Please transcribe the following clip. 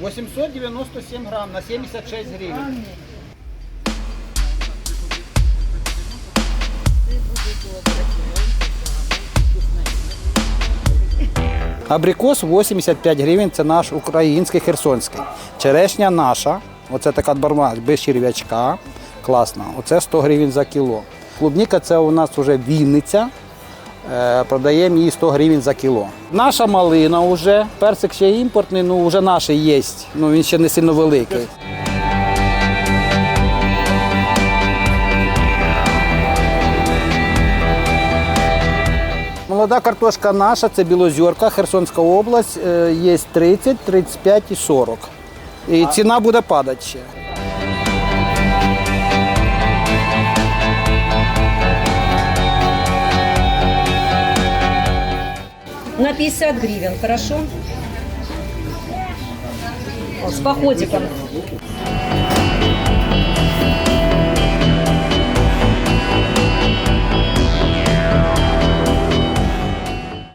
897 грам на 76 гривень. Абрикос 85 гривень, це наш український херсонський. Черешня наша, оце така барма без черв'ячка, класна. Оце 100 гривень за кіло. Клубніка це у нас вже Вінниця. Е, Продаємо її 100 гривень за кіло. Наша малина вже, персик ще імпортний, ну вже наш є. Ну він ще не сильно великий. Молода картошка наша, це Білозерка, Херсонська область. Є 30, 35 і 40. І ціна буде падати ще. На 50 гривен, хорошо? С походиком.